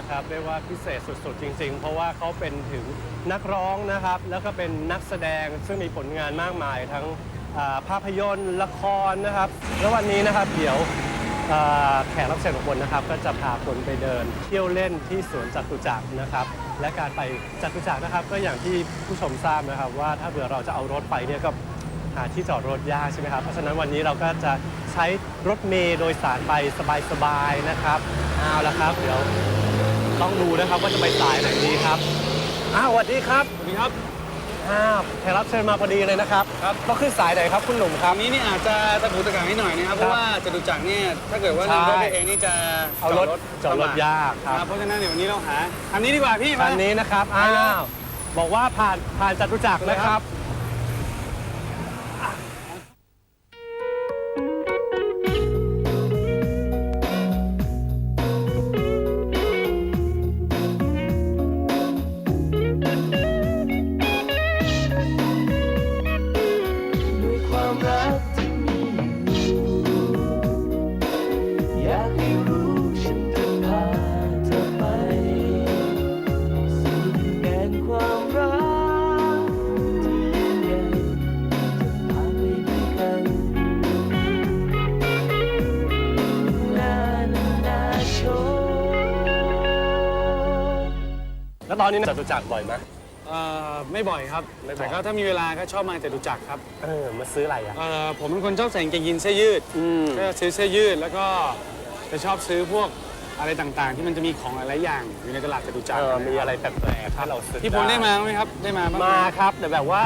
นะครับเรียกว่าพิเศษสุดๆ จริง ๆ เพราะว่าเขาเป็นถึงนักร้องนะครับ แล้วก็เป็นนักแสดงซึ่งมีผลงานมากมายทั้งอ่าภาพยนตร์ละครนะครับ แล้ววันนี้นะครับเดี๋ยวอ่าแขกรับเชิญของคนนะครับ ก็จะพาคนไปเดิน เที่ยวเล่นที่สวนจัตุจักรนะครับ และการไปจัตุจักรนะครับ ก็อย่างที่ผู้ชมทราบนะครับ ว่าถ้าเผื่อเราจะเอารถไปเนี่ยก็หาที่จอดรถยากใช่ไหมครับเพราะฉะนั้นวันนี้เราก็จะใช้รถเมล์โดยสารไปสบายๆนะครับเอาละครับ เดี๋ยว ต้องดูนะครับว่าจะไปสายไหนดีครับอ้าวสวัสดีครับสวัสดีครับอ้าวแขกรับเชิญมาพอดีเลยนะครับครับก็ขึ้นสายไหนครับคุณหนุ่มคครัราบวนี้นี่อาจจะตะกุกตะกักนิดหน่อยนะครับ เพราะว่าจตุจักรเนี่ยถ้าเกิดว่าใช่นำรถไปเองนี่จะเอารถจอดรถยากคครัรับ บเพราะฉะนั้นเดี๋ยววันนี้เราหาอันนี้ดีกว่าพี่คัมานนี้นะครับ อ้าว บอกว่าผ่านผ่านจตุจักรนะครับ แล้วตอนนี้จตุจักรบ่อยไหมเอ่อไม่บ่อยครับ ไม่บ่อย แต่ก็ถ้ามีเวลาก็ชอบมาจตุจักรครับเออมาซื้ออะไรอะ เอ่อผมเป็นคนชอบใส่กางเกงยีนเสื้อยืด อืม ก็จะซื้อเสื้อยืดแล้วก็จะชอบซื้อพวกอะไรต่างๆ ที่มันจะมีของหลายๆอย่างอยู่ในตลาดจตุจักเอรอมีอะไรแปลกๆให้เราซื้อพี่พลได้มาไหมครับได้มาบ้างไหมาครับแต่แบบว่า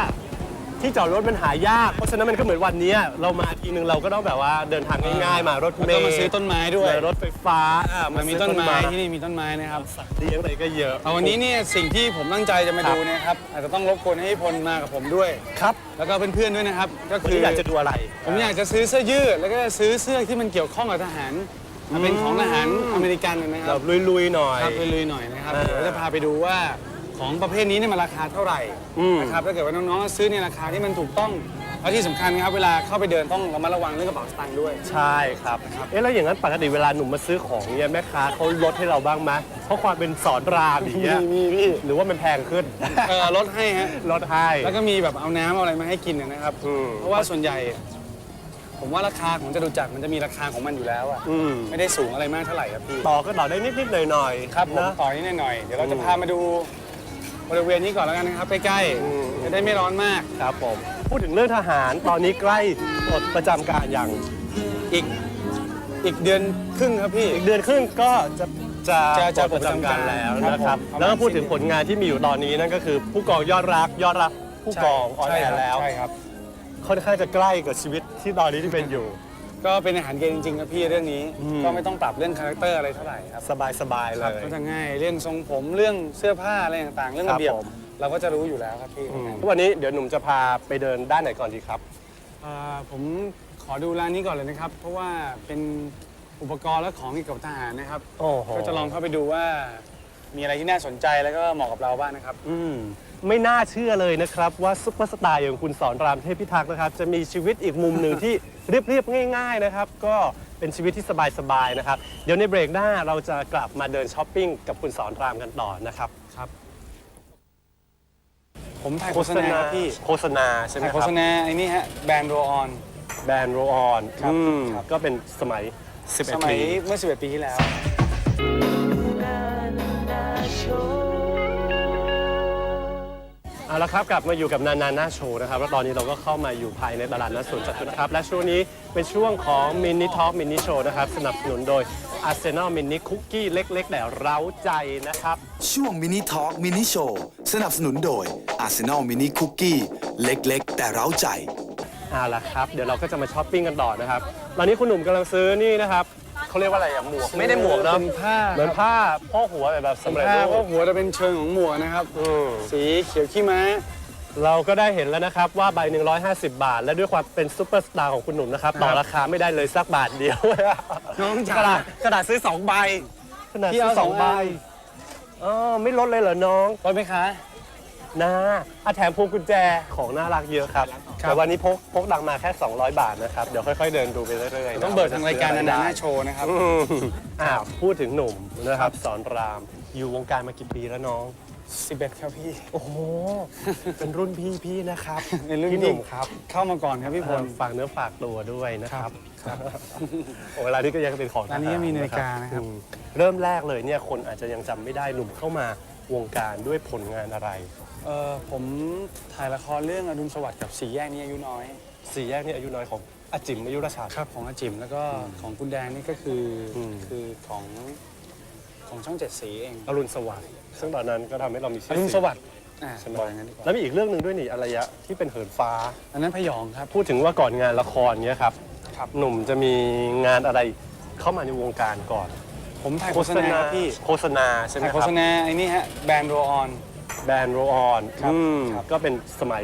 ที่จอดรถมันหายาก เพราะฉะนั้นมันก็เหมือนวันเนี้ยเรามาทีนึงเราก็ต้องแบบว่าเดินทางง่ายๆมารถแล้วเมก็ล์มาซื้อต้นไม้ด้วย รถไฟฟ้าอะมันมีซื้อต้นไม้ที่นี่มีต้นไม้นะครับสัตว์เลี้ยงอะไรก็เยอะเอาวันนี้เนี่ยสิ่งที่ผมตั้งใจจะมาครับดูเนะครับอาจจะต้องรบกวนให้พลมากับผมด้วย ครับแล้วก็เพื่อนๆด้วยนะครับ ก็วันคือนี้อยากจะดูอะไร ผมอยากจะซื้อเสื้อยืดแล้วก็ซื้อเสื้อที่มันเกี่ยวข้องกับทหารมันเป็นของทหารอเมริกันนะคแบรับบลุยๆหน่อย ครับลุยๆหน่อยนะครับอ่า เดี๋ยวจะพาไปดูว่า ของประเภทนี้เนี่ยมันราคาเท่าไหร่อืม นะครับถ้าเกิดว่าน้องๆซื้อในราคาที่มันถูกต้องและที่สำคัญครับเวลาเข้าไปเดินต้องระมัดระวังเรื่องกระเป๋าสตางค์ด้วย ใช่ครับ เอ๊ะแล้วอย่างนั้นปกติเวลาหนุ่มมาซื้อของเนี่ยแม่ค้าเขาลดให้เราบ้างไหมเพราะความเป็นสอนรามอย่างเงี้ยมีพี่ หรือว่ามันแพงขึ้น เออลดให้ฮะ ลดให้ แล้วก็มีแบบเอาน้ำเอาอะไรมาให้กินนะครับ อืม เพราะว่าส่วนใหญ่ ผมว่าราคาของจตุจักรมันจะมีราคาของมันอยู่แล้วอะอืมไม่ได้สูงอะไรมากเท่าไหร่ครับพี่ ต่อก็ต่อได้นิดๆหน่อยๆครับผมนะ ต่อนิดหน่อยๆเดี๋ยวเราจะอืมพามาดู บริเวณนี้ก่อนแล้วกันนะครับใกล้อืม ๆจะได้ไม่ร้อนมาก ครับผม พูดถึงเรื่องทหารตอนนี้ใกล้ปลดประจำการอย่างอีกอีกเดือนครึ่งครับพี่ อีกเดือนครึ่งก็จะจะจะจะปลดประจำการแล้วนะครับ ครับผมแล้วก็พูดถึงผลงานที่มีอยู่ตอนนี้นั่นก็คือ ผู้กองยอดรักยอดรักผู้กองออนแอร์แล้ว ใช่ครับ ค่อนข้างจะใกล้กับชีวิตที่ตอนนี้ที่เป็นอยู่ ก็เป็นอาหารเกณฑ์จริงๆครับพี่เรื่องนี้อืมก็ไม่ต้องปรับเรื่องคาแรคเตอร์อะไรเท่าไหร่ครับสบายสบายๆเลครับย ก็จะง่ายเรื่องทรงผมเรื่องเสื้อผ้าอะไรต่างๆ เรื่องระเบียบครับผม เราก็จะรู้อยู่แล้วครับพี่อืมวันนี้เดี๋ยวหนุ่มจะพาไปเดินด้านไหนก่อนดีครับเอ่อผมขอดูร้านนี้ก่อนเลยนะครับ เพราะว่าเป็นอุปกรณ์และของเกี่ยวกับทหารนะครับ โอ้โห ก็จะลองเข้าไปดูว่ามีอะไรที่น่าสนใจแล้วก็เหมาะกับเราบ้างนะครับ อืม ไม่น่าเชื่อเลยนะครับ ว่าซุปเปอร์สตาร์อย่างคุณสอนรามเทพิทักษ์นะครับ จะมีชีวิตอีกมุมหนึ่งที่เรียบๆง่าย ๆนะครับ ก็เป็นชีวิตที่สบายๆนะครับ เดี๋ยวในเบรกหน้าเราจะกลับมาเดินช้อปปิ้งกับคุณสอนรามกันต่อนะครับครับ ผมถ่ายโฆษณาครับพี่โฆษณาใช่ไหมถ่ายคโฆรับษณาไอ้นี่ฮะแบรนด์โรออน แบรนด์โรออนครับอืมครับ ก็เป็นสมัยส11มัยปีเมื่อ 11 ปีที่แล้วนา เอาละครับกลับมาอยู่กับนานาหน้าโชว์นะครับแล้วตอนนี้เราก็เข้ามาอยู่ภายในตลาดนัดสวนจตุนะครับและช่วงนี้เป็นช่วงของมินิท็อ k มินิโชว์นะครับสนับสนุนโดย Arsenal Mini Cookie เล็ก ๆ แต่เร้าใจนะครับ ช่วงมินิทอล์กมินิโชว์สนับสนุนโดย Arsenal Mini Cookie เล็ก ๆ แต่เร้าใจเอาละครับ เดี๋ยวเราก็จะมาช้อปปิ้งกันต่อนะครับตอนนี้คุณหนุ่มกำลังซื้อนี่นะครับ เขาเรียกว่าอะไรอะหมวก ไม่ได้หมวกเนอะเป็นผ้าเหมือนผ้าพ่อหัวแบบสำเร็จผ้ารูเพราะปหัวจะเป็นเชิงของหมวกนะครับ อืม สีเขียวขี้ม้า เราก็ได้เห็นแล้วนะครับว่าใบหนึ่ง150 บาท และด้วยความเป็นซูเปอร์สตาร์ของคุณหนุ่มนะครับ ต่อราคาไม่ได้เลยสักบาทเดียวน้องจ๋า กระดาษกระดาษซื้อ 2 ใบ ขนาดพี่ซื้อเอาสสอองงใบ ใบอ๋อไม่ลดเลยเหรอน้อง รถไหมคะ นะอะแถมพวงกุญแจของน่ารักเยอะครับ ครับ แต่วันนี้พกพกดังมาแค่ 200 บาทนะครับ เดี๋ยวค่อยๆเดินดูไปเรื่อยๆนะต้องเบิกทางรายการนานาหน้าโชว์นะครับ อืมอ้าวพูดถึงหนุ่มนะครับสอนราม อยู่วงการมากี่ปีแล้วน้อง 11 ครับพี่ โอ้โห เป็นรุ่นพี่พี่นะครับเป็นรุ่นพี่หนุ่มครับเข้ามาก่อนครับพี่พลฝากเนื้อฝากตัวด้วยนะครับ ครับ โอ้เวลานี้ก็ยังเป็นของทหร้านนี้ก็มีนาฬิกานะครับ อืมเริ่มแรกเลยเนี่ยคนอาจจะยังจำไม่ได้หนุ่มเข้ามาวงการด้วยผลงานอะไร เออผมถ่ายละครเรื่องอดุลสวัสดิ์กับสีแยกนี้อายุน้อย สี่แยกนี่อายุน้อยของอาจิมอายุราชา ครับของอาจิมแล้วก็ของคุณแดงนี่ก็คืออม คือของของช่องเจ็ดสีเองอรุณสวัสดิ์ซึ่งตอนนั้นก็ทำให้เรามีชื่ออรุณสวัสดิ์อ่าใช่ไหมบอกอย่างนั้นดีกว่าแล้วมีอีกเรื่องหนึ่งด้วยนี่อารยะที่เป็นเหินฟ้า อันนั้นพยองครับ พูดถึงว่าก่อนงานละครเนี้ยครับ ครับ หนุ่มจะมีงานอะไรเข้ามาในวงการก่อนผมถ่ายโฆษณาครับพี่โฆษณาใช่ไหมถ่ายคโฆรับษณาไอ้นี่ฮะแบรนด์โรออน แบรนด์โรออนครับอืมครับ ก็เป็นสมัย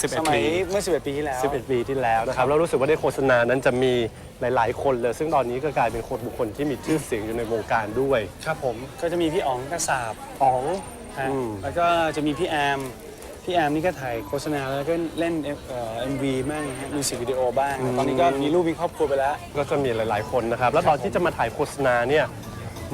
ส11มัยปี เมื่อ 11 ปีที่แล้ว 11 ปีที่แล้วนะครับ แล้วรู้สึกว่าในโฆษณานั้นจะมีหลาย ๆ คนเลย ซึ่งตอนนี้ก็กลายเป็นคนบุคคลที่มีชื่อเสียงอยู่ในวงการด้วย ครับผมก็จะมีพี่อ๋องกระสาบอ๋อง ฮะอืม แล้วก็จะมีพี่แอม พี่แอมนี่ก็ถ่ายโฆษณาแล้วก็เล่นเอ็มวีบ้างฮะมิวสิกวิดีโอบ้าง ตอนนี้ก็มีลูกมีครอบครัวไปแล้ว ก็จะมีหลาย ๆ คนนะครับ แล้วตอนที่จะมาถ่ายโฆษณาเนี่ย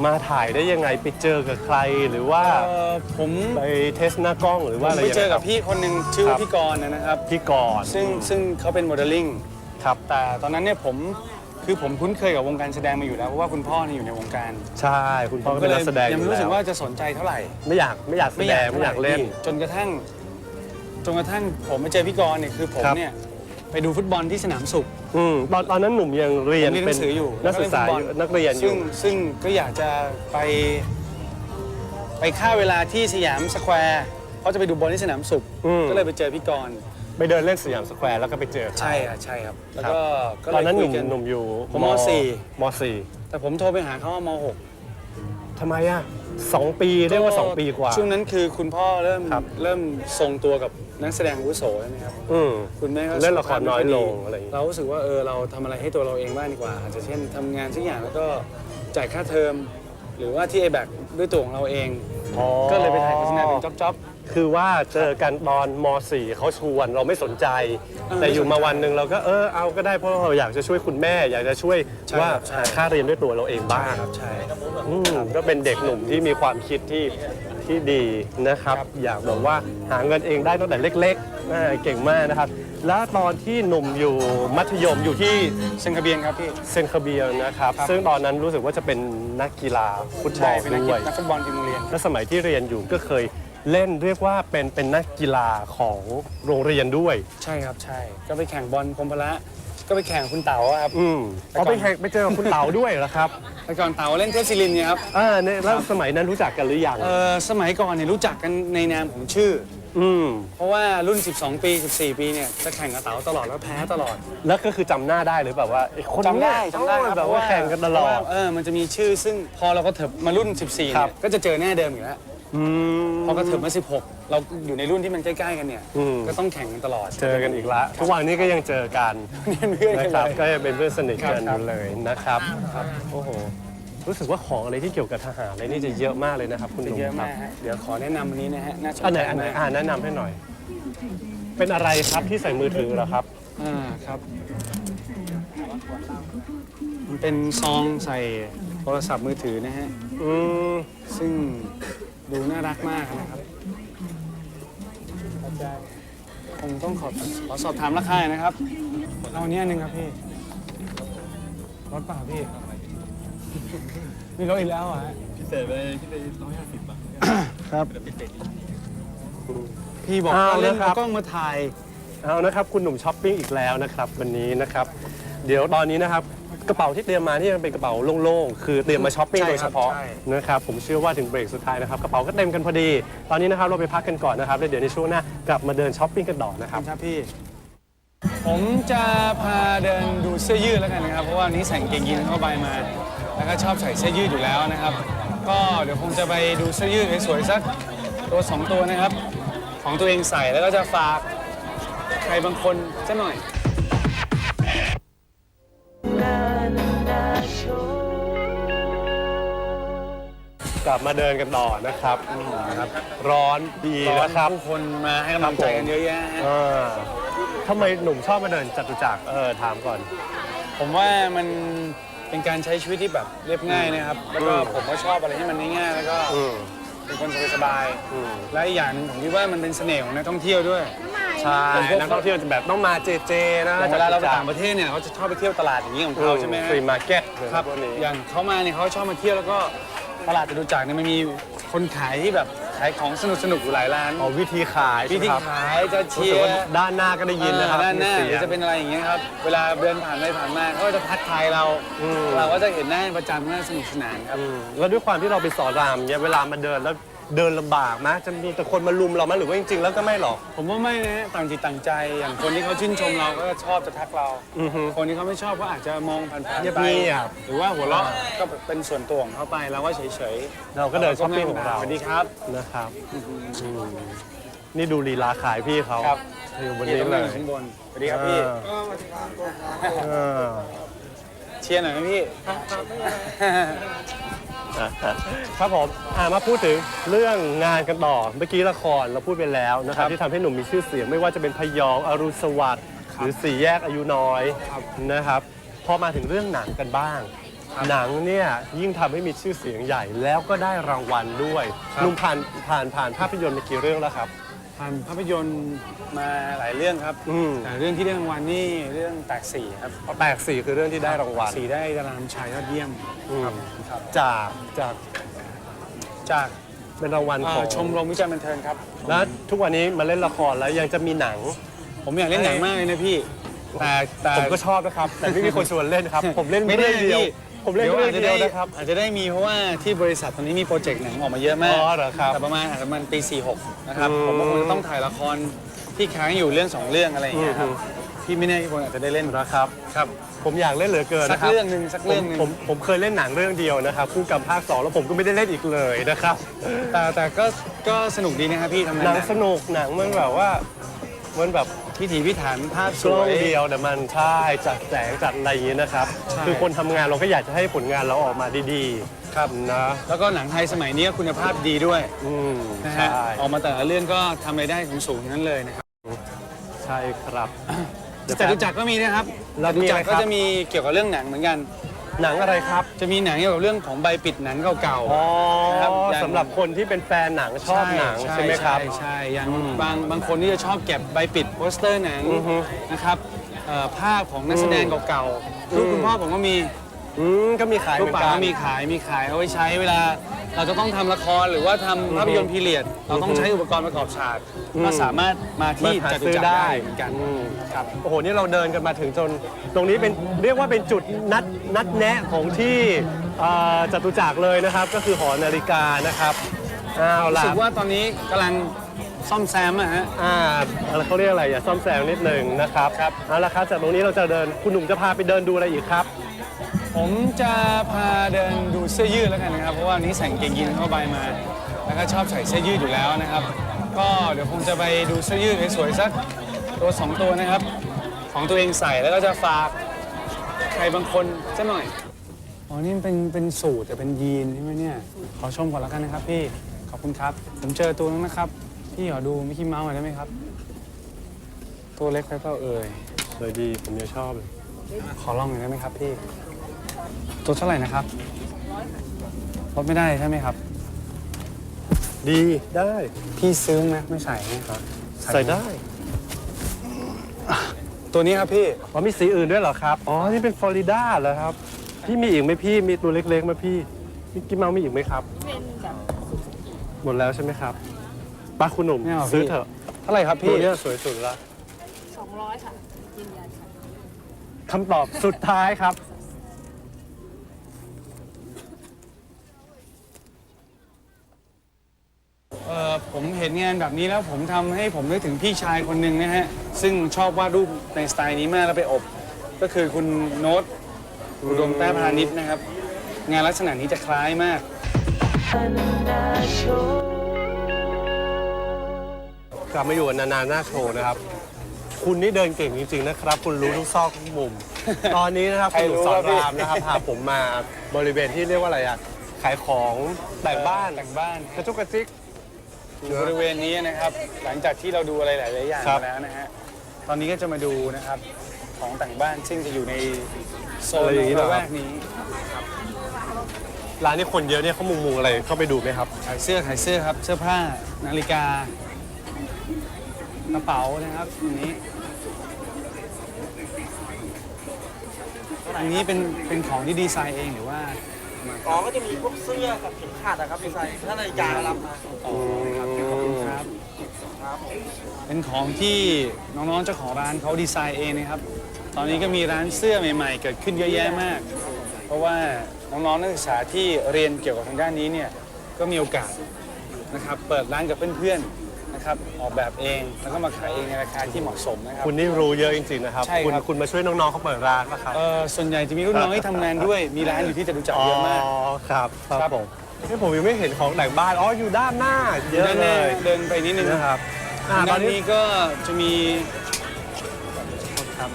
มาถ่ายได้ยังไงไปเจอกับใครหรือว่า เอ่อผมไปเทสหน้ากล้องหรือผว่ามอะไรไปยังเจไงอคกัรับบพี่คนหนึ่งชื่อครับพี่กรณ์นะครับ พี่กรณ์ซึ่งซึ่งเขาเป็นโมเดลลิ่ง ครับแต่ตอนนั้นเนี่ยผมคือผมคุ้นเคยกับวงการแสดงมาอยู่แล้วเพราะว่าคุณพ่อเนี่ยอยู่ในวงการใช่คุณพ่อก็เป็นนักแสดงอยังยู่ไม่รู้สึกแล้วว่าจะสนใจเท่าไหร่ไม่อยากไม่อยากแสดงไม่อยากเล่น จนกระทั่ง จนกระทั่งผมไปเจอพี่กรณ์เนี่ยคือผมครับ เนี่ย ไปดูฟุตบอลที่สนามสุขอืมตอนตอนนั้นหนุ่มยังเรียนผมเรียนหนังสืออยู่นักศึกษาอยู่นักเรียนอซึ่ยู่งซึ่งก็อยากจะไป ไปฆ่าเวลาที่สยามสแควร์เพราะจะไปดูบอลที่สนามสุข อืมก็เลยไปเจอพี่กรณ์ไปเดินเล่นสยามสแควร์แล้วก็ไปเจอเขาใช่ครับใช่ครับ แล้วก็ก็ตอนนั้นเลหยนุ่มคุยกั หนุ่มอยู่ผมมสี่ มสี่แต่ผมโทรไปหาเขาว่ามหกทำไมอะ สองปีเรียกว่าสองปีกว่า ช่วงนั้นคือคุณพ่อเริ่มครับ เริ่มทรงตัวกับนักแสดงอาวุโสใช่ไหมครับ อืม คุณแม่ก็เล่นละครสุขภาพน้อยไม่ลดีงอะไรอย่างเงี้ย เรารู้สึกว่าเออเราทำอะไรให้ตัวเราเองบ้างดีกว่าอาจจะเช่นทำงานสักอย่างแล้วก็จ่ายค่าเทอม หรือว่าที่ a อแบกด้วยตัวของเราเอง ก็เลยไปถ่ายโฆษณาเป็นจ๊อบ คือว่าเจอกันตอนม .4 เขาชวนเราไม่สนใจเออแต่อยู่ไม่มาสนใจวันหนึ่งเราก็เออเอาก็ได้เพราะเราอยากจะช่วยคุณแม่ อยากจะช่วยใช่ว่าครับใช่หาค่าเรียนด้วยตัวเราเองๆบ้างครับใช่อืมก็เป็นเด็กหนุ่มที่มีความคิดที่ที่ดีนะครับครับ อยากแบบว่าหาเงินเองได้ตั้งแต่เล็กๆอ่าเก่งมากนะครับ แล้วตอนที่หนุ่มอยู่มัธยมอยู่ที่เซนคาเบียนครับพี่ เซนคาเบียนนะครับครับซึ่งตอนนั้นรู้สึกว่าจะเป็นนักกีฬาฟุตบอใช่ลเป็นนักด้วยนักฟุตบอลทีมโรงเรียน และสมัยที่เรียนอยู่ก็เคย เล่นเรียกว่าเป็นเป็นนักกีฬาของโรงเรียนด้วย ใช่ครับใช่ ก็ไปแข่งบอลกรมพละก็ไปแข่งคุณเต๋าอะครับ อืมแต่พอก่อนไปแข่งไปเจอกับคุณเต๋าด้วยเหรอครับแต่ก่อนเต๋าเล่นเทพศิรินทร์เนี่ยครับอ่าเนี่ยแล้วสมัยนั้นรู้จักกันหรือยังเออสมัยก่อนเนี่ยรู้จักกันในนามของชื่อ อืมเพราะว่ารุ่น 12 ปี 14 ปีเนี่ยจะแข่งกับเต๋าตลอดแล้วแพ้ตลอดแล้วก็คือจำหน้าได้หรือแบบว่าไอ้คนจำได้เนี้ยจำได้เออแบบว่าแข่งกันตลอด เพราะว่าเออมันจะมีชื่อซึ่งพอเราก็เถิบมารุ่น 14ครัเนี่บยก็จะเจอหน้าเดิมอยู่แล้วอืม พอก็เถิบมา 16 เราอยู่ในรุ่นที่มันใกล้ๆกันเนี่ย อืม ก็ต้องแข่งกันตลอด เจอกันอีกละ ทุกวันนี้ก็ยังเจอกันเนี่ยเพื่อนนะกันครับ เลยก็ยังเป็นเพื่อนสนิทกันคอรับยู่เลยนะครับครับโอ้โหรู้สึกว่าของอะไรที่เกี่ยวกับทหารอะไรนี่จะเยอะมากเลยนะครับ คุณหนุ่มเยอะครัมาบกฮะเดี๋ยวขอแนะนำอันนี้นะฮะน่าสนอันไหใจนอันไหนมากอ่าแนะนำให้หน่อย เป็นอะไรครับที่ใส่มือถือเหรอครับ อ่าครับ มันเป็นซองใส่โทรศัพท์มือถือนะฮะ อืมซึ่ง ดูน่ารักมากนะครับผมต้องขอขอสอบถามราคาหน่อยนะครับ เอาอันนี้อันหนึ่งครับพี่ รถเปล่าพี่ มีรถอีกแล้วเหรอฮะ พิเศษไปพิเศษร้อยห้าสิบบาทครับพิเศษพี่บอกเอาว่าเล่นนะครับ เอากล้องมาถ่าย เอานะครับคุณหนุ่มช้อปปิ้งอีกแล้วนะครับวันนี้นะครับ เดี๋ยวตอนนี้นะครับ กระเป๋าที่เตรียมมาที่มันเป็นกระเป๋าโล่งๆ คือเตรียมมาช้อปปิ้งใช่โดยคเฉรับพาะใช่ นะครับ ผมเชื่อว่าถึงเบรกสุดท้ายนะครับ กระเป๋าก็เต็มกันพอดี ตอนนี้นะครับเราไปพักกันก่อนนะครับแล้วเดี๋ยวในช่วงหน้ากลับมาเดินช้อปปิ้งกันต่อนะครับ ครับพี่ ผมจะพาเดินดูเสื้อยืดแล้วกันนะครับ เพราะว่าวันนี้ใส่กางเกงยีนเข้าไปมา แล้วก็ชอบใส่เสื้อยืดอยู่แล้วนะครับ ก็เดี๋ยวคงจะไปดูเสื้อยืดสวยๆสักตัวสองตัวนะครับ ของตัวเองใส่แล้วก็จะฝากใครบางคนสักหน่อย กลับมาเดินกันต่อนะครับอืมนะครับ ร้อนดีร้อนนะครับผู้คนมาให้กำลังใจกันเยอะแยะฮะอ่าทำไมหนุ่มชอบมาเดินจตุจักรเออถามก่อน ผมว่ามันเป็นการใช้ชีวิตที่แบบเรียบง่ายนะครับ แล้วก็อืม ผมก็ชอบอะไรที่มันง่ายๆแล้วก็อืมเป็นคนสบายอืมๆและอีกอย่างหนึงผมคิดว่ามันเป็นเสน่ห์ของนักท่องเที่ยวด้วย ใช่นักท่องเที่ยวจะแบบต้องมาเจเจนะอย่างเวลาเราไปต่างประเทศเนี่ยเขาจะชอบไปเที่ยวตลาดอย่างนี้ของเขาใช่ไหมฮะฟรีมาร์เก็ตครับ พวกนี้ อย่างเขามาเนี่ยเขาชอบมาเที่ยวแล้วก็ ตลาดจตุจักรเนี่ยมันมีคนขายที่แบบขายของสนุกสนุกๆอยู่หลายร้านอ๋อวิธีขายวิธีใช่ไหมครับขายจะรู้เชีสึยกว่าร์ด้านหน้าก็ได้ยินนะครับด้านหน้ามีหเสีรืยอง จะเป็นอะไรอย่างเงี้ยครับ เวลาเดินผ่านไปผ่านมาเขาก็จะทักทายเรา อืม เราก็จะเห็นหน้าประจำว่าสนุกสนานครับ อืมแล้วด้วยความที่เราไปสอนรามเนี่ยเวลามาเดินแล้ว เดินลำบากมากจะมีแต่คนมาลุมเราไหมหรือว่าจริง ๆ แล้วก็ไม่หรอก ผมว่าไม่นะต่างจิตต่างใจ อย่างคนที่เขาชื่นชมเราก็ชอบจะทักเรา อือฮึคนที่เขาไม่ชอบก็อาจจะมองผ่านๆเงียบไปเงียบหรือว่าหัวเราะก็เป็นส่วนตัวของเขาไปเราก็เฉยเราก็เดินช้อปปิ้งของเรา สวัสดีครับ นะครับอืมนี่ดูลีลาขายพี่เขาครับ อยู่บนพี่นี้ต้องเลนั่งยอยู่ข้างบนสวัสดีครับพี่ เออเชียร์หน่อยไหมพี่ครับผมอ่ามาพูดถึงเรื่องงานกันต่อ เมื่อกี้ละครเราพูดไปแล้วนะครับครับที่ทำให้หนุ่มมีชื่อเสียงไม่ว่าจะเป็นพยองอรุณสวัสดิ์หรือสี่แยกอายุน้อยนะครับพอมาถึงเรื่องหนังกันบ้าง หนังเนี่ยยิ่งทำให้มีชื่อเสียงใหญ่แล้วก็ได้รางวัลด้วยหนุ่มผ่านผ่านผ่านภาพยนตร์มากี่เรื่องแล้วครับ ผ่านภาพยนตร์มาหลายเรื่องครับอืม แต่เรื่องที่ได้รางวัลนี่เรื่องแตกสี่ครับแปลกสี่คือเรื่องที่ได้รางวัลสี่ได้ดารานำชายยอดเยี่ยมอืมครับจากจากจากเป็นรางวัลเอ่ขอองชมรมวิจัยบันเทิงครับแล้วทุกวันนี้มาเล่นละครแล้วยังจะมีหนัง ผมอยากเล่นหนังมากเลยนะพี่ แต่แต่ ผมก็ชอบนะครับ แต่ไม่มีคนชวนเล่นครับ ผมเล่นไม่ได้เรื่องเดียว พี่ ผมเล่นดี๋ยวเรื่ออางจจะเดีได้ยวนะครับ อาจจะได้มีเพราะว่าที่บริษัทตอนนี้มีโปรเจกต์หนังออกมาเยอะมากอ๋อเหรอครับแต่ประมาณอาจจะประมาณปี 46 นะครับ อืม ผมก็คงจะต้องถ่ายละครที่ค้างอยู่เรื่องสองเรื่องอะไรอย่างเงี้ยครับอืมพี่ไม่แน่พี่พลอาจจะได้เล่นนะครับ ครับ ผมอยากเล่นเหลือเกินสักนะครับเรื่องหนึ่งสักเรื่องหนึ่ง ผมผมผมเคยเล่นหนังเรื่องเดียวนะครับคู่กับภาคสองแล้วผมก็ไม่ได้เล่นอีกเลยนะครับแต่แต่ก็ก็สนุกดีนะครับพี่ทำงานหนังหนังสนุกหนังมันแบบว่ามันแบบ พิถีพิถันภาพสกล้อวงยเดียวแต่มันใช่จัดแสงจัดอะไรอย่างนี้นะครับ ใช่ คือคนทำงานเราก็อยากจะให้ผลงานเราออกมาดีครับๆนะ แล้วก็หนังไทยสมัยนี้ก็คุณภาพดีด้วยอืมนะใช่ฮะออกมาแต่ละเรื่องก็ทำรายได้สูงๆทั้งนั้นเลยนะครับใช่ครับจตุจักรก็มีนะครับแล้วจตุมีจัอะไรกรครัก็บจะมีเกี่ยวกับเรื่องหนังเหมือนกัน หนังอะไรครับ จะมีหนังเกี่ยวกับเรื่องของใบปิดหนังเก่าอ๋อครับอย่างสำหรับคนที่เป็นแฟนหนังๆชอบหนังใช่ไหมครับ ใช่ใช่อย่างบางบางคนที่จะชอบเก็บใบปิดโปสเตอร์หนังอือฮึนะครับเอ่อภาพของนักแสดงเก่าๆรูปคุณพ่อผมก็มี อืมก็มีขายเหรูปมือนป่ากัน ก็มีขายมีขายเอาไว้ใช้เวลา เราจะต้องทำละครหรือว่าทำภาพยนตร์พีเรียด เราต้องใช้อุปกรณ์ประกอบฉากอืมก็สามารถมาที่มาหาจตุซื้อจักรได้ ได้เหมือนกันอืมครับ โอ้โห นี่เราเดินกันมาถึงจน ตรงนี้เป็นเรียกว่าเป็นจุดนัดนัดแนะของที่เอ่อจตุจักรเลยนะครับ ก็คือหอนาฬิกานะครับอ้าวรู้ล่ะสึกว่าตอนนี้กำลังซ่อมแซมอะฮะ อ่าอะไรเขาเรียกอะไรอย่าซ่อมแซมนิดหนึ่งนะครับครับเอาละครับจากตรงนี้เราจะเดินคุณหนุ่มจะพาไปเดินดูอะไรอีกครับ ผมจะพาเดินดูเสื้อยืดแล้วกันนะครับ เพราะว่าวันนี้ใส่กางเกงยีนเข้าไปมา แล้วก็ชอบใส่เสื้อยืดอยู่แล้วนะครับ ก็เดี๋ยวคงจะไปดูเสื้อยืดสวยๆสักตัวสองตัวนะครับ ของตัวเองใส่แล้วก็จะฝากใครบางคนสักหน่อย อ๋อ นี่เป็นเป็นสูทแต่เป็นยีนใช่ไหมเนี่ย ขอชมก่อนแล้วกันนะครับพี่ ขอบคุณครับ ผมเจอตัวนึงนะครับ พี่ขอดูมิกกี้เมาส์หน่อยได้ไหมครับ ตัวเล็กไปเปล่าเอ่ย เลยดีผมจะชอบเลยขอลองหน่อยได้ไหมครับพี่ ตัวเท่าไหร่นะครับลดไม่ได้ใช่ไหมครับ ดีได้ พี่ซื้อไหมไม่ใส่ไหมครับใส่ได้ ตัวนี้ครับพี่อ๋อมีสีอื่นด้วยเหรอครับ อ๋อ นี่เป็นฟลอริดาเหรอครับ พี่มีอีกไหมพี่ มีตัวเล็กๆไหมาพี่มิกกี้เมาส์มีอีกไหมครับ เป็นแบบหมดแล้วใช่ไหมครับป้าคุณหนุ่มไม่เอาซื้อพี่ เถอะเท่าไหร่ครับตัพี่วเนี้ยสวยสุดละ200 ค่ะยืนยันค่ะคำตอบสุดท้ายครับ เอ่อผมเห็นงานแบบนี้แล้วผมทำให้ผมนึกถึงพี่ชายคนหนึ่งนะฮะ ซึ่งชอบวาดรูปในสไตล์นี้มากแล้วไปอบ ก็คือคุณโน้ตอุดมแต้พาณิชย์นะครับ งานลักษณะนี้จะคล้ายมาก กลับมาอยู่กับนานาหน้าโชว์นะครับ คุณนี่เดินเก่งจริงๆนะครับ คุณรู้ทุกซอกทุกมุม ตอนนี้นะครับ ใครคุณหรู้นุ่มสอนครับพี่รามนะครับ พาผมมาบริเวณที่เรียกว่าอะไรอะขายของแต่งบ้านแต่งบ้าน กระจุกกระจิก อยู่บริเวณนี้นะครับ หลังจากที่เราดูอะไรหลาย ๆ อย่างครับมาแล้วนะฮะตอนนี้ก็จะมาดูนะครับของแต่งบ้านซึ่งจะอยู่ในโซนอะไรอย่างนี้เหรอละแวกนี้ร้านนี้คนเยอะเนี่ยเขามุงมุงอะไรเข้าไปดูไหมครับ ขายเสื้อขายเสื้อครับเสื้อผ้านาฬิกากระเป๋านะครับอันนี้อันนี้เป็นเป็นของที่ดีไซน์เองหรือว่า อ๋อก็จะมีพวกเสื้อกับเข็มขัดนะครับดีไซน์ถ้านาฬิการับมาอ๋อครับขอบคุณครับเป็นของที่น้องๆเจ้าของร้านเขาดีไซน์เองนะครับ ตอนนี้ก็มีร้านเสื้อใหม่ ๆ เกิดขึ้นเยอะแยะมาก เพราะว่าน้องๆนักศึกษาที่เรียนเกี่ยวกับทางด้านนี้เนี่ยก็มีโอกาสนะครับเปิดร้านกับเพื่อนๆ นะครับออกแบบเองแล้วก็มาขายเองในราคาที่เหมาะสมนะครับ คุณนี่รู้เยอะจริงๆนะครับใช่ครับณคุณมาช่วยน้องๆเขาเปิดร้านป่ะครับ เอ่อส่วนใหญ่จะมีรุ่นน้องที่ทำงานด้วยมีร้านอยู่ที่จะรู้จักเยอะมาก อ๋อครับคครัรับบผมนี่ผมยังไม่เห็นของแต่งบ้านอ๋ออยู่ด้านหน้าเยอะด้านหเลน้ายเดินไปนิดนึงนะครับอ่าตอด้านนนี้นี้ก็จะมี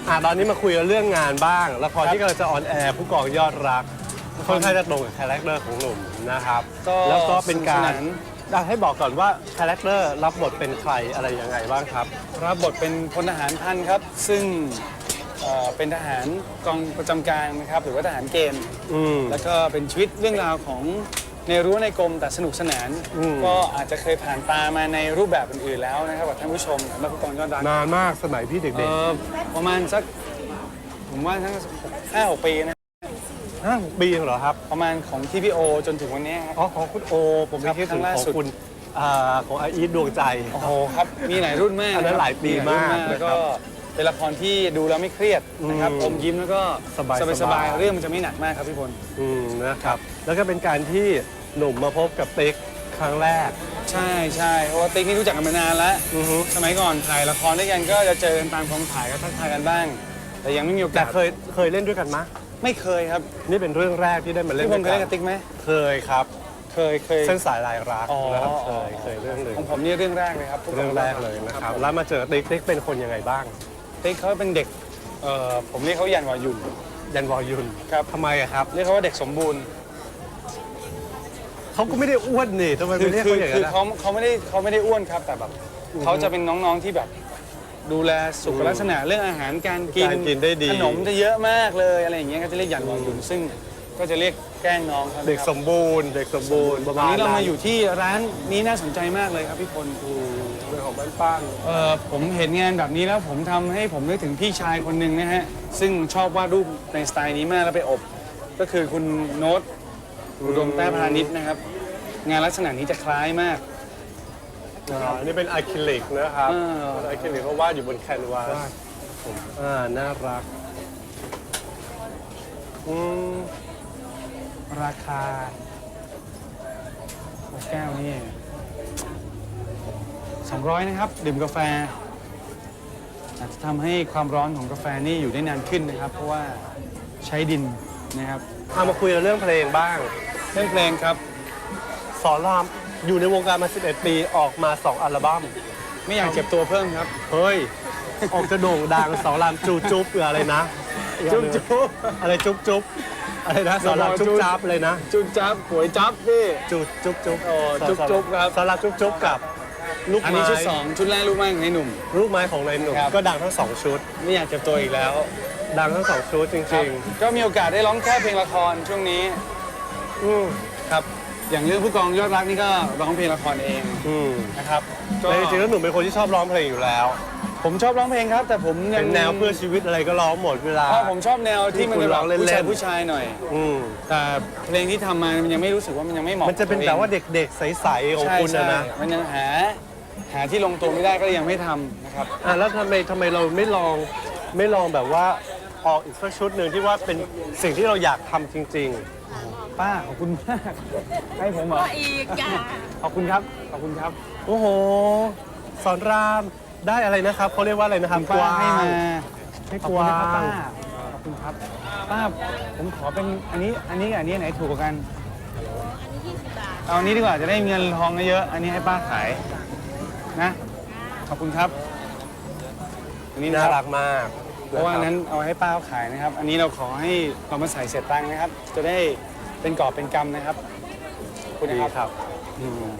อ่าตอนนี้มาคุยกันเรื่องงานบ้างละครที่กำลังจะออนแอร์ผู้กองยอดรักค่อนข้างจะตรงกับคาแรคเตอร์ของหนุ่มนะครับก็แล้วก็เป็นการสนุกสนาน อะให้บอกก่อนว่าคาแรคเตอร์รับบทเป็นใครอะไรยังไงบ้างครับ รับบทเป็นพลทหารพันครับ ซึ่งเอ่อเป็นทหารกองประจำการนะครับ หรือว่าทหารเกณฑ์อืม แล้วก็เป็นชีวิตเรื่องราวของในรั้วในกรมแต่สนุกสนาน อืม ก็อาจจะเคยผ่านตามาในรูปแบบอื่นๆแล้วนะครับกับท่านผู้ชมสำหรับผู้กองยอดรัก นานมากสมัยพี่เด็เอ่กอประมาณสัก ผมว่าทั้งห้าหกปีนะๆ ห้าหกปีเองเหรอครับ ประมาณของที่พี่โอจนถึงวันนี้ครับ อ๋อของคุณโอ ผมไม่ครับคิดถึงครั้งล่าของสุด คุณอ่าของอาอีทดวงใจ โอ้โหครับ มีหลายรุ่นมากอันนั้นหลายปีมากหลยรุ่นนะครับแล้วก็เป็นละครที่ดูแล้วไม่เครียดนะครับอืมอมยิ้มแล้วก็สบายๆ สบายๆเรื่องมันจะไม่หนักมากครับพี่พล อืมนะครับ แล้วก็เป็นการที่หนุ่มมาพบกับติ๊กครั้งแรกใช่ใช่เพราะว่าติ๊กนี่รู้จักกันมานานแล้ว อือฮึสมัยก่อนถ่ายละครด้วยกันก็จะเจอกันตามกองถ่ายก็ทักทายกันบ้าง แต่ยังไม่มีโอแต่กาสเคยเคยเล่นด้วยกันมะ ไม่เคยครับนี่เป็นเรื่องแรกที่ได้มาเล่นพี่พด้ลวยเคยกัเล่นกับนติ๊กไหมเคยครับ เคยเคย เส้นสายลายรักอ๋อ นะครับเคอ๋อยเคยเรื่องหนึ่งของผมนี่เรื่องแรกเลยครับเรื่องแรกเลยนะครับ แล้วมาเจอติ๊กติ๊กเป็นคนยังไงบ้าง ติ๊กเขาเป็นเด็กเอ่อผมเรียกเขายันวายุน ยันวอยุนครับ ทำไมอะครับเรียกเขาว่าเด็กสมบูรณ์เขาก็ไม่ได้อ้วนนี่ทำไมคืไม่อเรียกคือเขาอย่างคือนั้นอะ เขาเขาไม่ได้เขาไม่ได้อ้วนครับ แต่แบบเขาจะเป็นน้องๆที่แบบ ดูแลสุขลักษณะเรื่องอาหารการกินการกินได้ดี ขนมจะเยอะมากเลยอะไรอย่างเงี้ยก็จะเรียกหยันวอยุนซึ่ง ก็จะเรียกแกล้งน้องครับเด็กสมบูรณ์ เด็กสมบูรณ์ประวัมานณนี้เรามานั้นอยู่ที่ร้านนี้น่าสนใจมากเลยครับพี่พลเรื่องของบ้านป้างเอ่อผมเห็นงานแบบนี้แล้วผมทำให้ผมนึกถึงพี่ชายคนหนึ่งนะฮะซึ่งชอบวาดรูปในสไตล์นี้มากแล้วไปอบ ก็คือคุณโน้ตอุดมแต้พาณิชย์นะครับ งานลักษณะนี้จะคล้ายมาก อ่าอันนี้เป็นอะคริลิกนะครับเอออะคริลิกเขาวาดอยู่บนแคนวาสอ่าน่ารักอืมราคาแก้วนี่200 นะครับ ดื่มกาแฟอาจจะทำให้ความร้อนของกาแฟนี่อยู่ได้นานขึ้นนะครับ เพราะว่าใช้ดินนะครับเอามาคุยกันเรื่องเพลงบ้างเล่นเพลงครับ สอนราม อยู่ในวงการมา 11 ปีออกมา 2 อัลบั้ม ไม่อยากเจ็บตัวเพิ่มครับ เฮ้ย ออกจะโด่งดังสอนรามจูจุ๊บหรืออะไรนะจุ๊บจุ๊บอะไรจุ๊บจุ๊บอะไรนะสอนรามจุ๊บจับเลยนะจุ๊บจับหวยจับพี่จุ๊บจุ๊บจุ๊บโอ้จุ๊บจุ๊บครับสอนรามจุ๊บจุ๊บกับลูกอันไม้นี้ชุด2ชุดแรกลูกไม้ของในหนุ่ม ลูกไม้ของนายหนุ่มครับก็ดังทั้งสองชุด ไม่อยากเจ็บตัวอีกแล้ว ดังทั้งสองชุดจครัริบงก็มีโอกาสได้ร้องแค่เพลงละครช่วงนี้ๆอืมครับ อย่างเรื่องผู้กองยอดรักนี่ก็ร้องเพลงละครเองอืมนะครับก็แต่จริงๆแล้วหนุ่มเป็นคนที่ชอบร้องเพลงอยู่แล้ว ผมชอบร้องเพลงครับ แต่ผมยัเป็งนแนวเพื่อชีวิตอะไรก็ร้องหมดเวลา เพราะผมชอบแนวที่มันที่คุณจะแบร้บองเล่นๆผู้ชายผู้ชายหน่อย อืมแต่เพลงที่ทำมามันยังไม่รู้สึกว่ามันยังไม่เหมาะมันจะเป็นกับแบบตัว่าเด็กๆ ใสๆ ของใช่คุณนะใช่นะมันยังหาหาที่ลงตัวไม่ได้ก็เลยยังไม่ทำนะครับ อะแล้วทำไมทำไมเราไม่ลองไม่ลองแบบว่าออกอีกสักชุดหนึ่งที่ว่าเป็นสิ่งที่เราอยากทำจริง ป้าขอบคุณมากให้ผมเหรออีกอย่างขอบคุณครับ ขอบคุณครับๆโอ้โห สอนรามได้อะไรนะครับเขาเรียกว่าอะไรนะครับป้าให้มาให้ขอบกคุณวานะครับงป้าขอบคุณครับ ป้า ผมขอเป็นอันนี้ อันนี้กับอันนี้ไหนถูกกว่ากันเอาอันนี้ดีกว่าจะได้เงินทองเยอะๆอันนี้ให้ป้าขายนะ ขอบคุณครับ อันนี้น่านะครัรับกมากเพราะว่านั้นเอาให้ป้าเขาขายนะครับ อันนี้เราขอให้เรามาใส่เศษตังค์นะครับ จะได้ เป็นกอบเป็นกำนะครับขอบคุณดีนะครับครับ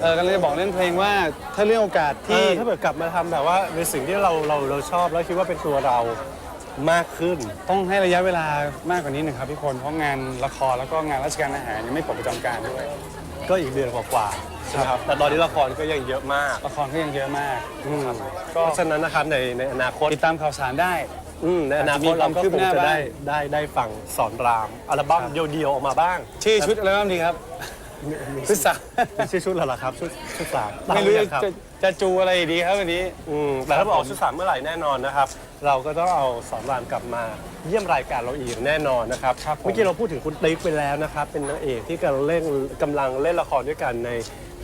เออกำลังจะบอกเรื่องเพลงว่าถ้าเรื่องโอกาสที่ ที่ถ้าเกิดกลับมาทำแบบว่าในสิ่งที่เราเราเราชอบแล้วคิดว่าเป็นตัวเรามากขึ้น ต้องให้ระยะเวลามากกว่านี้หนึ่งครับพี่พลเพราะงานละครแล้วก็งานราชการอาหารยังไม่ปลดประจำการด้วย ก็อีกเดือนกว่าๆใช่ไหมครับ แต่ตอนนี้ละครก็ยังเยอะมากละครก็ยังเยอะมาก อืมก็ เพราะฉะนั้นนะครับในในอนาคตติดตามข่าวสารได้ อืมในอนาคตอาเราจจะมีความก็คืบคงหน้าจะบ้างได้ได้ได้ฟังสอนรามอัลบั้มครับเดียวๆออกมาบ้าง ชื่อชุดอะไรบ้างดีครับชุดสาวไม่ใช่ชุดแล้วเหรอครับชุดชุดสามไม่รู้ตาจะครับจะจะจูอะไรดีครับวันนี้อืมแต่ถ้าบอกชุดสามเมื่อไหร่แน่นอนนะครับ เราก็ต้องเอาสอนรามกลับมาเยี่ยมรายการเราอีกแน่นอนนะครับครับผมเมื่อกี้เราพูดถึงคุณติ๊กไปแล้วนะครับ เป็นนางเอกที่กำลังเล่นกำลังเล่นละครด้วยกันใน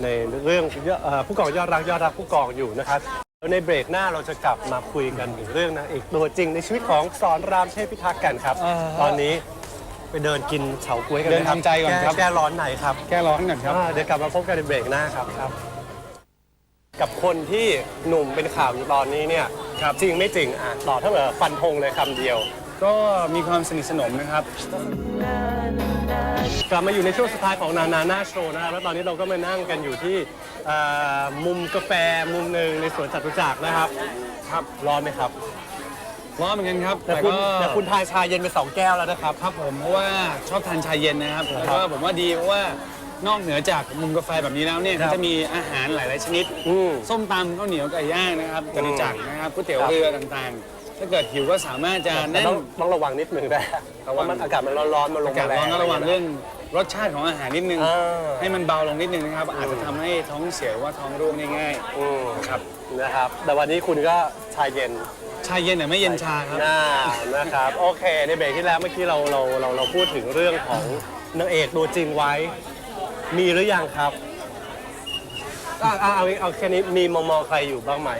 ในเรื่องเอ่อผู้กองยอดรักยอดรักผู้กองอยู่นะครับ แล้วในเบรกหน้าเราจะกลับมาคุยกันถึงเรื่องนางเอกตัวจริง ในชีวิตของสอนรามเทพิทักษ์กันครับตอนนี้ไปเดินกินเฉาก๊วยกันเดินไหมครับทำใจก่อนครับแก้ร้อนไหนครับ แก้ร้อนก่อนครับ อ่าเดี๋ยวกลับมาพบกันในเบรกหน้าครับครับ กับคนที่หนุ่มเป็นข่าวอยู่ตอนนี้เนี่ยจริงไม่จริงอะต่อถ้าแบบฟันธงเลยคำเดียว ก็มีความสนิทสนมนะครับ กลับมาอยู่ในช่วงสุดท้ายของนานาหน้าโชว์นะครับแล้วตอนนี้เราก็มานั่งกันอยู่ที่อ่ามุมกาแฟมุมหนึ่งในสวนจตุจักรนะครับ ครับร้อนไหมครับร้อนเหมือนกันครับแต่แต่คุณก็แต่คุณทายชาเย็นไปสองแก้วแล้วนะครับ ครับผมเพราะว่าชอบทานชาเย็นนะครับแล้วก็ผมว่าดีเพราะว่านอกเหนือจากมุมกาแฟแบบนี้แล้วเนี่ยครัก็บจะมีอาหารหลาย ๆ ชนิด อืมส้มตำข้าวเหนียวไก่ย่างนะครับจตุจักรนะครับก๋วยเตี๋ยวครับเรือต่าง ๆ ถ้าเกิดหิวก็สามารถจะแต่แน่น ต้องต้องระวังนิดนึงได้เพราะว่ามันอากาศมันร้อนๆมันลอางกาศแรร้องนก็ระวังเรื่องรสชาติของอาหารนิดนึงอ่าให้มันเบาลงนิดนึงนะครับ อาจจะทำให้ท้องเสียหรือว่าท้องร่วงได้ง่ายอืมครับนะครับ แต่วันนี้คุณก็ชาเย็น ชาเย็นแต่ไม่เย็นชาครับ น่านะครับ โอเค ในเบรกที่แล้วเมื่อกี้เราเราเราเราพูดถึงเรื่องของนางเอกตัวจริงไว้ มีหรือยังครับอะอะเอาเอาแค่นี้มีมองมองใครอยู่บ้างไหม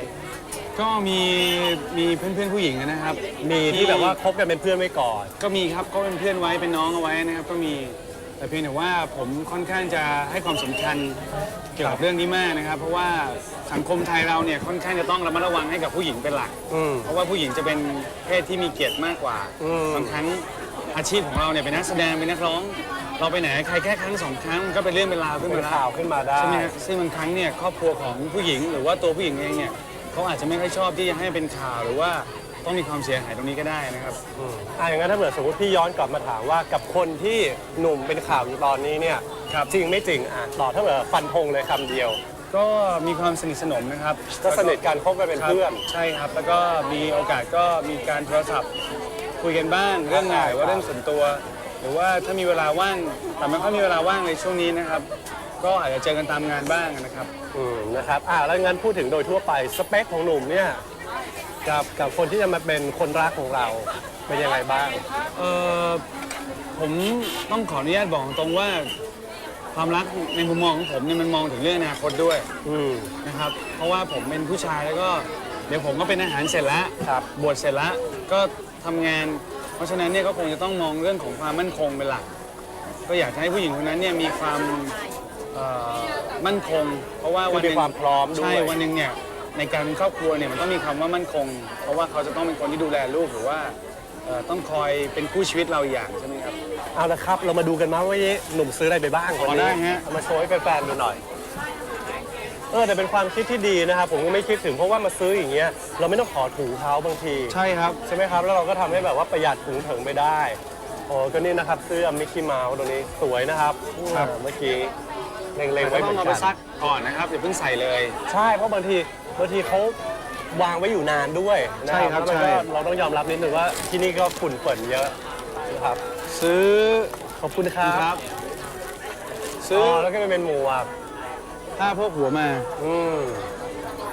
ก็มีมีเพื่อนๆผู้หญิงนะครับมีที่แบบว่าคบกันเป็นเพื่อนไว้ก่อน ก็มีครับก็เป็นเพื่อนไว้เป็นน้องเอาไว้นะครับ ก็มีแต่เพียงแต่ว่าผมค่อนข้างจะให้ความสำคัญเกี่ยวกับเรื่องนี้มากนะครับ เพราะว่าสังคมไทยเราเนี่ยค่อนข้างจะต้องระมัดระวังให้กับผู้หญิงเป็นหลัก อืม เพราะว่าผู้หญิงจะเป็นเพศที่มีเกียรติมากกว่าอืม บางครั้งอาชีพของเราเนี่ยเป็นนักแสดงเป็นนักร้อง เราไปไหนใครแค่ครั้งสองครั้งก็เป็นเรื่องเป็นราวขึ้นเป็มานแล้วข่าวขึ้นมาได้ ใช่ไหมฮะซึ่งบางครั้งเนี่ยครอบครัวของผู้หญิงหรือว่าตัวผู้หญิงเองเนี่ย เขาอาจจะไม่ค่อยชอบที่จะให้เป็นข่าวหรือว่าต้องมีความเสียหายตรงนี้ก็ได้นะครับ อืมอะอย่างนั้นถ้าเกิดสมมติพี่ย้อนกลับมาถามว่ากับคนที่หนุ่มเป็นข่าวอยู่ตอนนี้เนี่ยครับ จริงไม่จริงอะต่อถ้าเกิดฟันธงเลยคำเดียว ก็มีความสนิทสนมนะครับก็สนิทกันคบกันเป็นครับเพื่อนใช่ครับ แล้วก็มีโอกาสก็มีการโทรศัพท์คุยกันบ้างเรื่องงานหรือว่าเรื่องส่วนตัว หรือว่าถ้ามีเวลาว่างแต่ไม่ค่อยมีเวลาว่างในช่วงนี้นะครับ ก็อาจจะเจอกันตามงานบ้างนะครับอืมนะครับอ่าแล้วงั้นพูดถึงโดยทั่วไปสเปคของหนุ่มเนี่ยกับกับคนที่จะมาเป็นคนรักของเราเป็นยังไงบ้าง เออผมต้องขออนุญาตบอกตรงว่า ความรักในมุมมองของผมเนี่ยมันมองถึงเรื่องอนาคตด้วยอืมนะครับ เพราะว่าผมเป็นผู้ชายแล้วก็เดี๋ยวผมก็เป็นอาหารเสร็จแล้วครับบวชเสร็จแล้วก็ทำงาน เพราะฉะนั้นเนี่ยก็คงจะต้องมองเรื่องของความมั่นคงเป็นหลัก ก็อยากจะให้ผู้หญิงคนนั้นเนี่ยมีความ เอ่อมั่นคง เพราะว่าคือวันหมีนึ่งความพร้อมด้วย ใช่วันหนึ่งเนี่ยในการเป็นครอบครัวเนี่ยมันต้องมีคำว่ามั่นคง เพราะว่าเขาจะต้องเป็นคนที่ดูแลลูกหรือว่าเอ่อต้องคอยเป็นคู่ชีวิตเราอีกอย่างใช่ไหมครับ เอาละครับ เรามาดูกันมาว่าหนุ่มซื้ออะไรไปบ้างวันอ๋อนี้ได้ฮะ เอามาโชว์ให้แฟนๆดูหน่อย เออแต่เป็นความคิดที่ดีนะครับผมก็ไม่คิดถึงเพราะว่ามาซื้ออย่างเงี้ยเราไม่ต้องขอถุงเท้าบางที ใช่ครับ ใช่ไหมครับ แล้วเราก็ทำให้แบบว่าประหยัดถุงถึงไปได้ โอ้ก็นี่นะครับเสื้อมิกกี้เมาส์ตัวนี้สวยนะครับครับอ่าเมื่อกี้ เล็งๆแต่ไว้ก็เหต้มือองนเอากัไปนซักก่อนนะครับอย่าเพิ่งใส่เลย ใช่เพราะบางทีบางทีเขาวางไว้อยู่นานด้วยนะใช่ครับแล้วมันก็ใช่ เราต้องยอมรับนิดนึงว่าที่นี่ก็ฝุ่นเปิ่นเยอะนะครับซื้อขอบคุณครัครับบอ๋ซื้ออแล้วก็เป็นหมวกผ้าพวกหัวมาอืม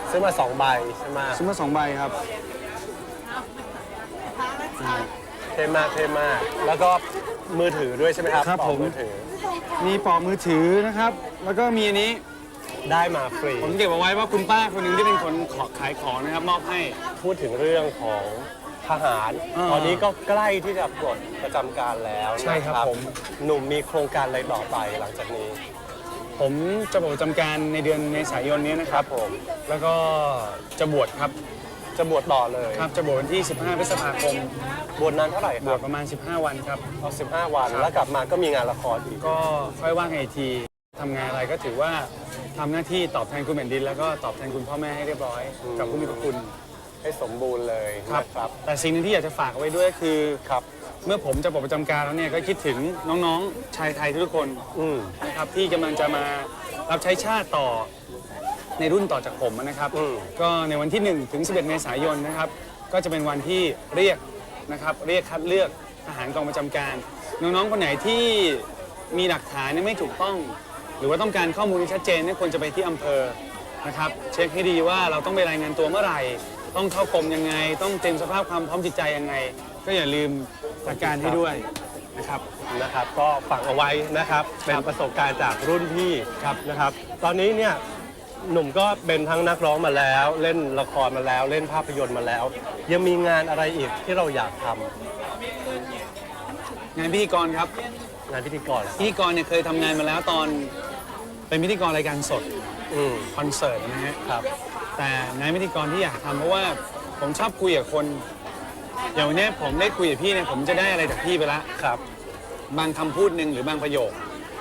ซื้อมาสองใบใช่ไหมซื้อมาสองใบครับ เท่มากเท่มากแล้วก็มือถือด้วยใช่ไหมครับครับปอกผม มือถือ มีปลอกมือถือนะครับ แล้วก็มีอันนี้ ได้มาฟรี ผมเก็บเอาไว้ว่าคุณป้าคนหนึ่งที่เป็นคนขอขายของนะครับ มอบให้ พูดถึงเรื่องของทหาร อ่าตอนนี้ก็ใกล้ที่จะปลดประจำการแล้วใช่ครับนะผม หนุ่มมีโครงการอะไรต่อไปหลังจากนี้ ผมจะบวชประจำการในเดือนเมษายนนี้นะคครัรับบ ผม แล้วก็จะบวชครับ จะบวชต่อเลย ครับจะบวชวันที่ 15 พฤษภาคม บวชนานเท่าไหร่คบรัวบชประมาณ 15 วันครับ เอา15 วัน ครับ แล้วกลับมาก็มีงานละครอีกก็ค่อยว่ากันอีกทีทำงานอะไรก็ถือว่าทำหน้าที่ตอบแทนคุณแผ่นดิน แล้วก็ตอบแทนคุณพ่อแม่ให้เรียบร้อย กับผู้มีพระคุณให้สมบูรณ์เลยครับนะครับ แต่สิ่งหนึงที่อยากจะฝากเอาไว้ด้วยคือ ครับ เมื่อผมจะปลดประจำการแล้วเนี่ยก็คิดถึงน้องๆชายไทยทุกคนอืม นะครับที่กำลังจะมารับใช้ชาติต่อในรุ่นต่อจากผมนะครับ อืม ก็ในวันที่ 1 ถึง 11 เมษายนนะครับ ก็จะเป็นวันที่เรียก นะครับเรียกคัดเลือกทหารกองประจำการ น้องๆคนไหนที่มีหลักฐานเนี่ยไม่ถูกต้อง หรือว่าต้องการข้อมูลที่ชัดเจนเนี่ยควรจะไปที่อำเภอนะครับเช็คให้ดีว่าเราต้องไปรายงานตัวเมื่อไหร่ ต้องเข้ากรมยังไง ต้องเตรียมสภาพความพร้อมจิตใจยังไง ก็อย่าลืมจัดการให้ด้วยนะครับ นะครับก็ฝากเอาไว้นะครับเป็นประสบการณ์จากรุ่นพี่ครับนะครับ ตอนนี้เนี่ย หนุ่มก็เป็นทั้งนักร้องมาแล้ว เล่นละครมาแล้ว เล่นภาพยนตร์มาแล้ว ยังมีงานอะไรอีกที่เราอยากทำงานพิธีกรครับ งานพิธีกรเหรอพิธีกรเนี่ยเคยทำงานมาแล้วตอนเป็นพิธีกรรายการสดอืมคอนเสิร์ตนะฮะ ครับ แต่งานพิธีกรที่อยากทำเพราะว่าผมชอบคุยกับคน อย่างวันเนี้ยผมได้คุยกับพี่เนี่ยผมจะได้อะไรจากพี่ไปละครับ บางคำพูดหนึ่งหรือบางประโยค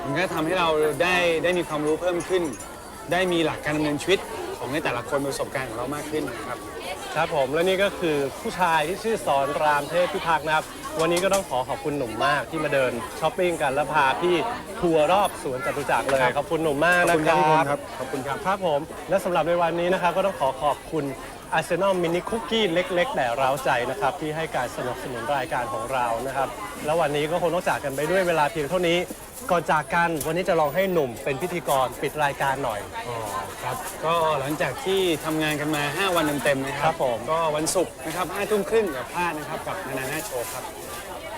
มันก็ทำให้เราได้ได้มีความรู้เพิ่มขึ้น ได้มีหลักการดำเนินชีวิตของในแต่ละคนประสบการณ์ของเรามากขึ้นนะครับ ครับผมและนี่ก็คือผู้ชายที่ชื่อสอนรามเทพพิทักษ์นะครับ วันนี้ก็ต้องขอขอบคุณหนุ่มมากที่มาเดินช้อปปิ้งกันแล้วพาพี่ทัวร์รอบสวนจตุจักรเลยครับขอบคุณหนุ่มมากขอบนะคุณคครับรับพี่พลครับขอบคุณครับ ครับผมและสำหรับในวันนี้นะครับก็ต้องขอขอบคุณ Arsenal Mini Cookie เล็ก ๆ แต่เร้าใจนะครับ ที่ให้การสนับสนุนรายการของเรานะครับ แล้ววันนี้ก็คงต้องจากกันไปด้วยเวลาเพียงเท่านี้ ก่อนจากกันวันนี้จะลองให้หนุ่มเป็นพิธีกรปิดรายการหน่อย อ๋อครับ ก็หลังจากที่ทำงานกันมา 5 วันเต็มๆนะคครัรับบผม ก็วันศุกร์นะครับ5ทุ่มครึ่งกับพลาดนะครับกับนานาหน้าโชว์ครับ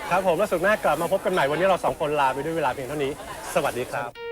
ครับผมแล้วสุดหน้ากลับมาพบกันใหม่วันนี้เราสองคนลาไปด้วยเวลาเพียงเท่านี้ สวัสดีครับ